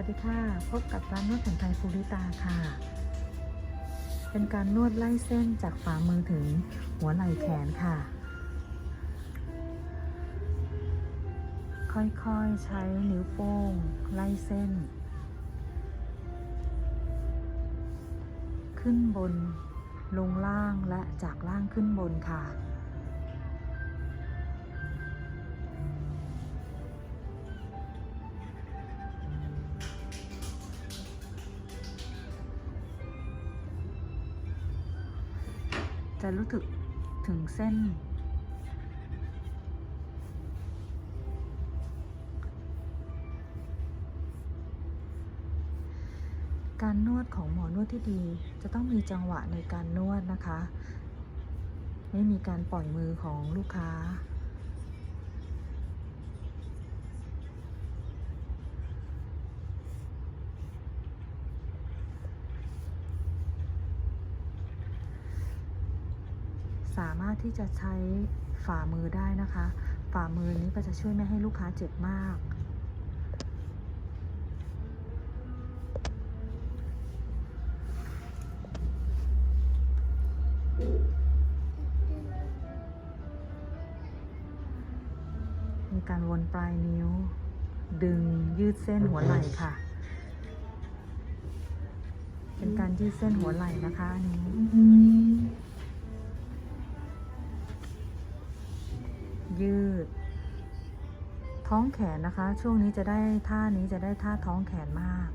วัสดีค่ะ พบกับร้านนวดแผนไทยฟูริตาค่ะ เป็นการนวดไล่เส้นจากฝ่ามือถึงหัวไหล่แขนค่ะ ค่อยๆใช้นิ้วโป้ง ไล่เส้น ขึ้นบน ลงล่างและจากล่างขึ้นบนค่ะ จะรู้สึกถึงเส้น การนวดของหมอนวดที่ดี จะต้องมีจังหวะในการนวดนะคะ ไม่มีการปล่อยมือของลูกค้า สามารถที่จะใช้ฝ่ามือได้นะคะ ฝ่ามือนี้ก็จะช่วยไม่ให้ลูกค้าเจ็บมากมีการวนปลายนิ้ว ดึงยืดเส้นหัวไหล่ค่ะ เป็นการยืดเส้นหัวไหล่นะคะอันนี้ ยืด ท้องแขนนะคะ ช่วงนี้จะได้ท่านี้จะได้ท่าท้องแขนมาก